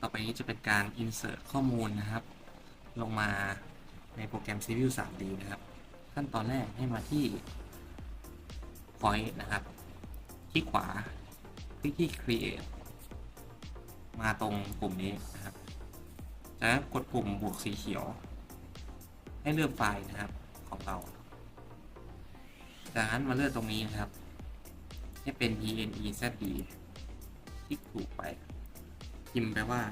ต่อไปนี้จะเป็นการ insert ข้อมูลนะครับ ลงมาในโปรแกรม Civil 3D นะครับ ขั้นตอนแรกให้มาที่ Point นะครับ คลิกขวา คลิกที่ Create มาตรงปุ่มนี้นะครับจากนั้นกดปุ่มบวกสีเขียว ให้เลือกไฟล์นะครับของเรา จากนั้นมาเลือกตรงนี้นะครับ ให้เป็น enezd คลิกถูกไป พิมพ์ไปว่า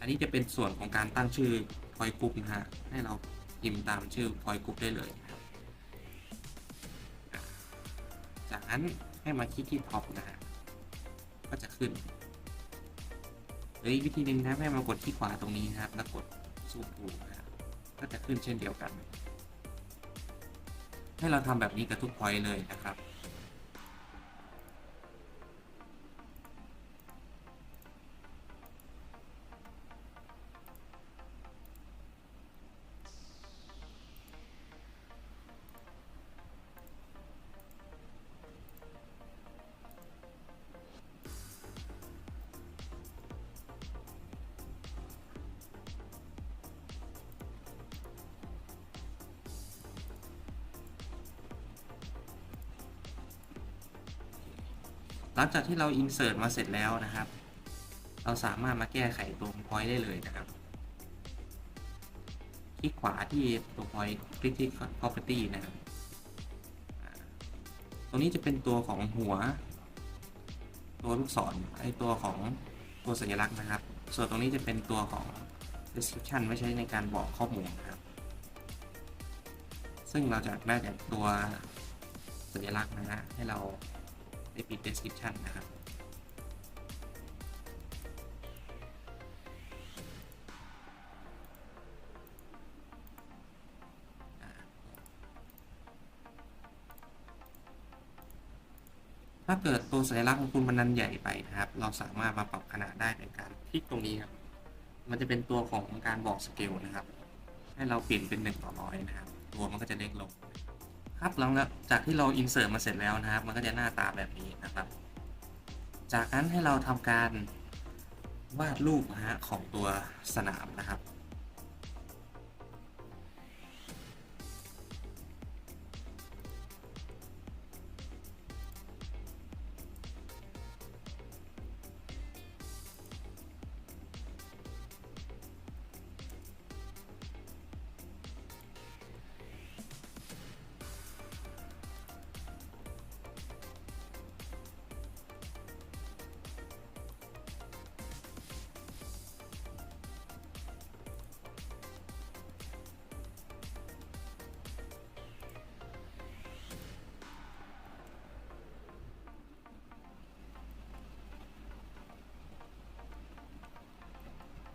อันนี้จะเป็นส่วนของการตั้งชื่อ point group นะฮะ ให้เราพิมพ์ตามชื่อ point group ได้เลยครับจากนั้นให้มาคลิกที่ top นะฮะ ก็จะขึ้นหรืออีกวิธีหนึ่งนะให้มากดที่ขวาตรงนี้นะครับ แล้วกดซูมดูนะครับก็จะขึ้นเช่นเดียวกัน ให้เราทำแบบนี้กับทุก point เลยนะครับ ลังจากที่เรา insert มาเสร็จแล้วนะครับ เราสามารถมาแก้ไขตรง point ได้เลยนะครับ คลิกขวาที่ตัว point คลิกที่ property นะครับ ตรงนี้จะเป็นตัวของหัว ตัวลูกศรไอตัวของตัวสัญลักษณ์นะครับ ส่วนตรงนี้จะเป็นตัวของ description ไว้ใช้ในการบอกข้อมูลนะครับ ซึ่งเราจะได้จากตัวสัญลักษณ์นะฮะให้เรา ได้ปิด description นะครับถ้าเกิดตัวสัญลักษณ์ของคุณมันนันใหญ่ไปนะครับ เราสามารถมาปรับขนาดได้ในการคลิกตรงนี้ครับ มันจะเป็นตัวของการบอกสเกลนะครับ ให้เราเปลี่ยนเป็น1ต่อร้อยนะครับ ตัวมันก็จะเล็กลง ครับหลังจากที่เราอินเสิร์ตมาเสร็จแล้วนะครับ มันก็จะหน้าตาแบบนี้นะครับ จากนั้นให้เราทำการวาดรูปนะฮะของตัวสนามนะครับ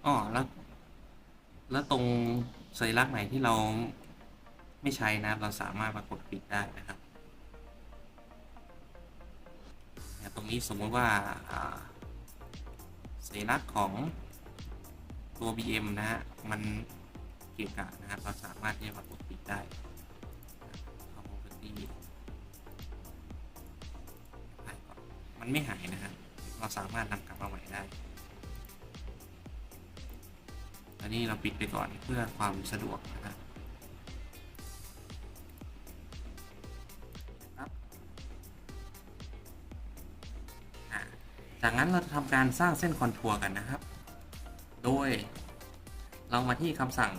อ๋อแล้ว แล้วตรงสัญลักษณ์ไหนที่เราไม่ใช้นะครับเราสามารถมากดปิดได้นะครับตรงนี้สมมติว่าสัญลักษณ์ของตัว BM นะฮะมันเกี่ยวกับนะครับ เราสามารถที่จะมากดปิดได้เข้า property ไปก่อนมันไม่หายนะครับเราสามารถนำกลับมาใหม่ได้ อันนี้เราปิดไปก่อนเพื่อความสะดวกนะครับจากนั้นเราจะทำการสร้างเส้นคอนทัวร์กันนะครับ โดยเรามาที่คำสั่ง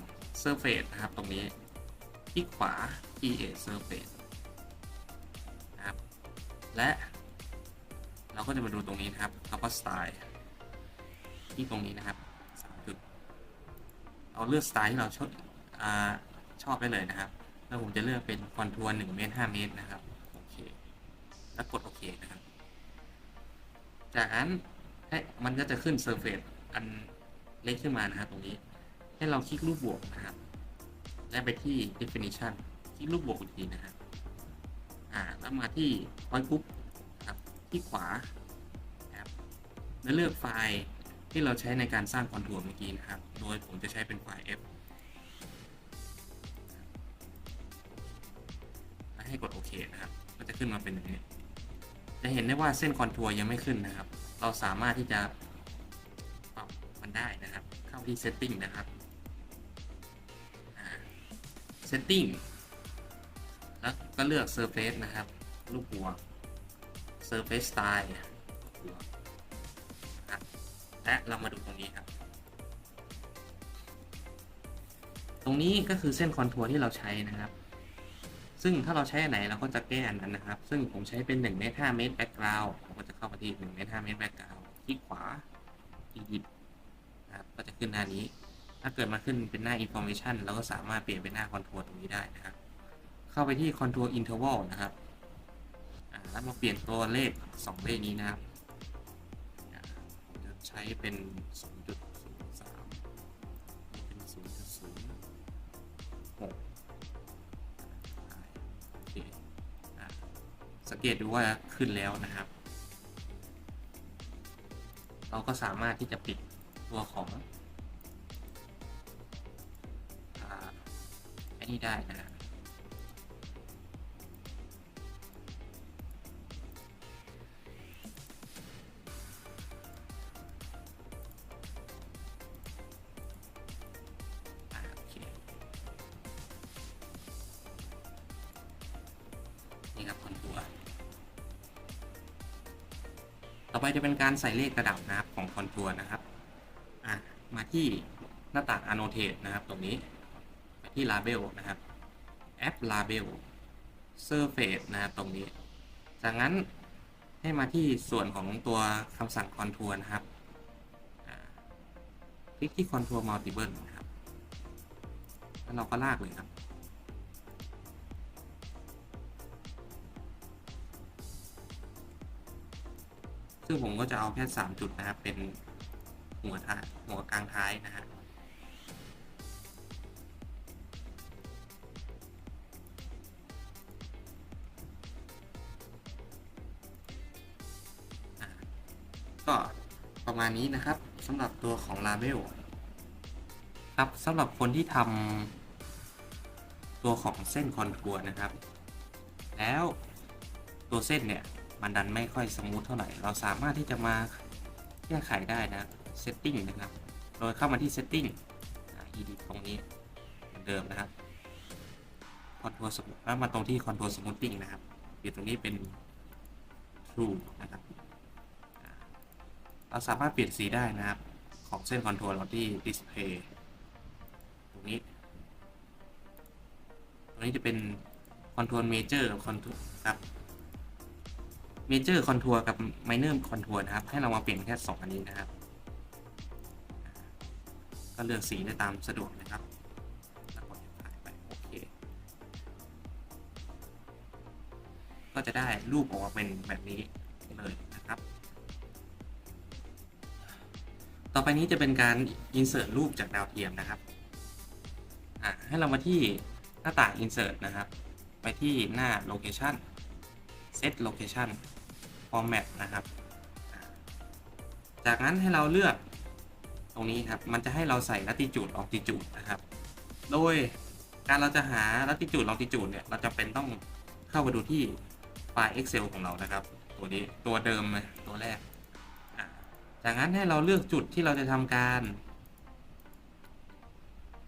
surface นะครับ ตรงนี้คลิกขวา create surface นะครับ และเราก็จะมาดูตรงนี้นะครับคำว่า style ที่ตรงนี้นะครับ เอาเลือกสไตล์ที่เราชอบอชอบได้เลยนะครับ แล้วผมจะเลือกเป็นคอนทัวร์1เมตร5เมตรนะครับ โอเค แล้วกดโอเคนะครับ จากนั้นให้มันก็จะขึ้นเซอร์เฟซอันเล็กขึ้นมานะครับตรงนี้ ให้เราคลิกรูปบวกนะครับ และไปที่ definition คลิกรูปบวกอีกทีนะครับอ่าแล้วมาที่ point group ครับที่ขวาครับแล้วเลือกไฟล์ ที่เราใช้ในการสร้างคอนทัวร์เมื่อกี้นะครับ โดยผมจะใช้เป็นไฟล์ F และให้กดโอเคนะครับ ก็จะขึ้นมาเป็นอย่างนี้ จะเห็นได้ว่าเส้นคอนทัวร์ยังไม่ขึ้นนะครับ เราสามารถที่จะปรับมันได้นะครับ เข้าที่ setting นะครับ setting แล้วก็เลือก surface นะครับ รูปหัว surface style และเรามาดูตรงนี้ครับ ตรงนี้ก็คือเส้นคอนทัวร์ที่เราใช้นะครับ ซึ่งถ้าเราใช้อันไหนเราก็จะแก้อันนั้นนะครับ ซึ่งผมใช้เป็น1เมตร5เมตร background ผมก็จะเข้ามาที่1เมตร5เมตร background ที่ขวา edit นะครับก็จะขึ้นหน้านี้ ถ้าเกิดมาขึ้นเป็นหน้า information เราก็สามารถเปลี่ยนเป็นหน้า contour ตรงนี้ได้นะครับ เข้าไปที่ contour interval นะครับแล้วมาเปลี่ยนตัวเลข 2 เลขนี้นะครับ ใช้เป็น2.03 เป็น 0.06โอเคสังเกตดูว่าขึ้นแล้วนะครับ เราก็สามารถที่จะปิดตัวของอ่าไอ้นี่ได้นะฮะอ่ ครับคอนทัวร์ต่อไปจะเป็นการใส่เลขระดับนะครับของคอนทัวร์นะครับอะมาที่หน้าต่าง annotate นะครับ ตรงนี้ไปที่ label นะครับ app label surface นะครับตรงนี้ จากนั้นให้มาที่ส่วนของตัวคำสั่งคอนทัวร์นะครับคลิกที่คอนทัวร์ multiple นะครับ แล้วเราก็ลากเลยครับ ซึ่งผมก็จะเอาแค่ 3 จุดนะครับ เป็นหัวท้ายหัวกลางท้ายนะฮะก็ประมาณนี้นะครับสำหรับตัวของ Label ครับสำหรับคนที่ทำตัวของเส้นคอนทัวร์นะครับ แล้วตัวเส้นเนี่ย มันดันไม่ค่อยสมูทเท่าไหร่ เราสามารถที่จะมาแก้ไขได้นะ setting นะครับ โดยเข้ามาที่ setting อ่า edit ตรงนี้เหมือนเดิมนะครับ contour smooth แล้วมาตรงที่ contour smoothing นะครับเปลี่ยนตรงนี้เป็น true นะครับ เราสามารถเปลี่ยนสีได้นะครับ ของเส้นคอนทัวร์เราที่ display ตรงนี้ตรงนี้จะเป็น contour major contour ครับ เมเจอร์คอนทัวร์กับไมเนอร์คอนทัวร์นะครับ ให้เรามาเปลี่ยนแค่ 2 อันนี้นะครับ ก็เลือกสีได้ตามสะดวกนะครับแล้วกดถ่ายไปโอเค ก็จะได้รูปออกมาเป็นแบบนี้เลยนะครับ ต่อไปนี้จะเป็นการ insert รูปจากดาวเทียมนะครับให้เรามาที่หน้าต่าง insert นะครับ ไปที่หน้า location set location format นะครับ จากนั้นให้เราเลือกตรงนี้ครับ มันจะให้เราใส่ latitude longitude นะครับ โดยการเราจะหา latitude longitude เนี่ย เราจะเป็นต้องเข้าไปดูที่ไฟล์ Excel ของเรานะครับ ตัวนี้ตัวเดิมเลยตัวแรก จากนั้นให้เราเลือกจุดที่เราจะทำการ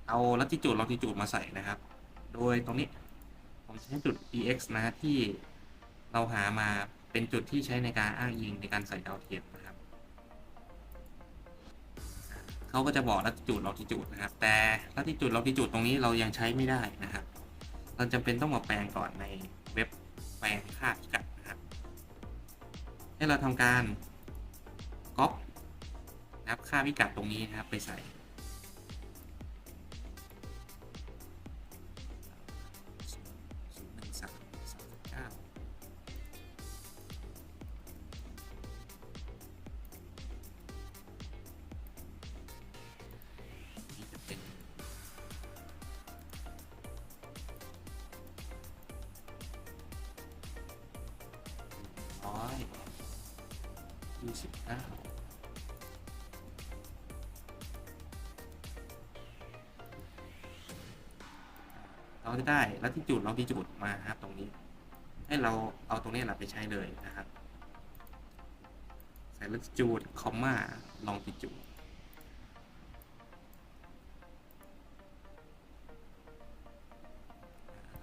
เอา latitude longitude มาใส่นะครับ โดยตรงนี้ผมใช้จุด px นะที่เราหามา เป็นจุดที่ใช้ในการอ้างอิงในการใส่ดาวเทียมนะครับ เขาก็จะบอกลัติจูดลอติจูดนะครับ แต่ลัติจูดลอติจูดตรงนี้เรายังใช้ไม่ได้นะครับ เราจำเป็นต้องมาแปลงก่อนในเว็บแปลงค่าพิกัดนะครับ ให้เราทำการก๊อปนะครับค่าพิกัดตรงนี้นะครับไปใส่ สิบเก้าเราจะได้ลัติจูดลองติจูดมาครับตรงนี้ ให้เราเอาตรงนี้เราไปใช้เลยนะครับ ใส่ลัติจูดคอมมาลองติจูด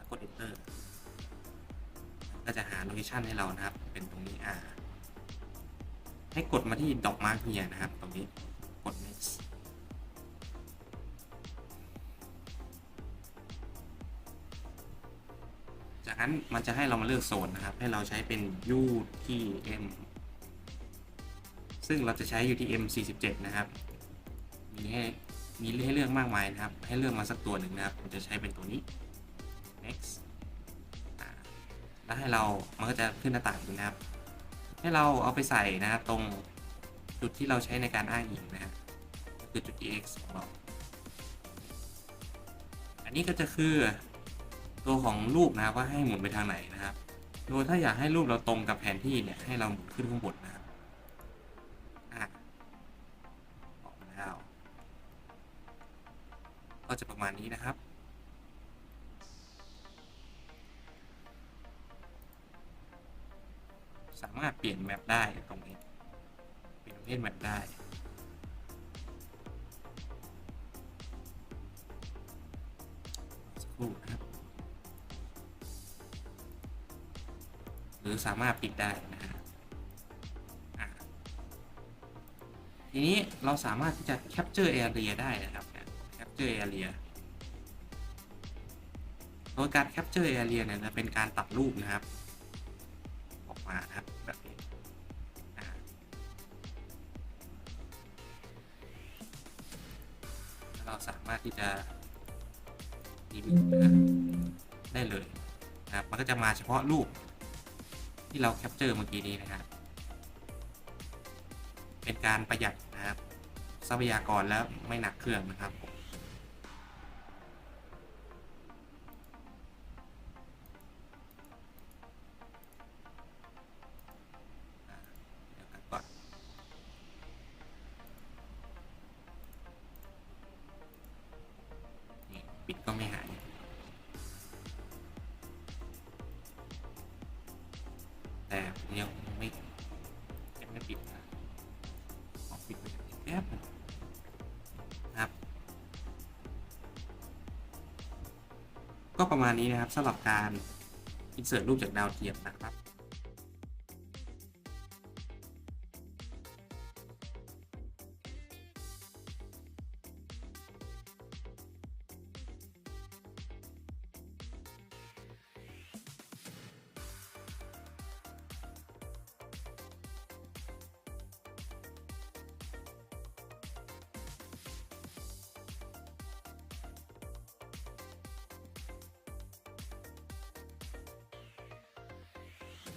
กด enter ก็จะหาโลเคชันให้เรานะครับ เป็นตรงนี้อ่า ให้กดมาที่ดอกมาร์กเฮียนะครับ ตรงนี้กด next จากนั้นมันจะให้เรามาเลือกโซนนะครับ ให้เราใช้เป็น UTM ซึ่งเราจะใช้ UTM 47 นะครับ มีให้มีให้เลือกมากมายนะครับ ให้เลือกมาสักตัวหนึ่งนะครับ ผมจะใช้เป็นตัวนี้ next แล้วให้เรา มันก็จะขึ้นหน้าต่างนี้นะครับ ให้เราเอาไปใส่นะครับตรงจุดที่เราใช้ในการอ้างอิงนะครคือจุด ex ของเรา อันนี้ก็จะคือตัวของรูปนะครับว่าให้หมุนไปทางไหนนะครับ โดยถ้าอยากให้รูปเราตรงกับแผนที่เนี่ยให้เราหมุนขึ้นข้างบนนะครับอะออกมาแล้วก็จะประมาณนี้นะครับามารถเปลี่ยนแมปได้ตรงนี้เปลี่ยนประเภทแมปได้สักครู่นะครับหรือสามารถปิดได้นะฮะทีนี้เราสามารถที่จะ capture area ได้นะครับ capture area โดยการ capture area เนี่ยจะเป็นการตัดรูปนะครับ มานะครับแบบนี้เราสามารถที่จะดีมินะได้เลยนะครับมันก็จะมาเฉพาะรูปที่เราแคปเจอร์เมื่อกี้นี้นะครับเป็นการประหยัดนะครับ ทรัพยากรแล้วไม่หนักเครื่องนะครับ แต่ยังไม่ยังไม่ปิดนะขอปิดไปแป๊บนึงนะครับ ก็ประมาณนี้นะครับสำหรับการอินเสิร์ตรูปจากดาวเทียมนะครับ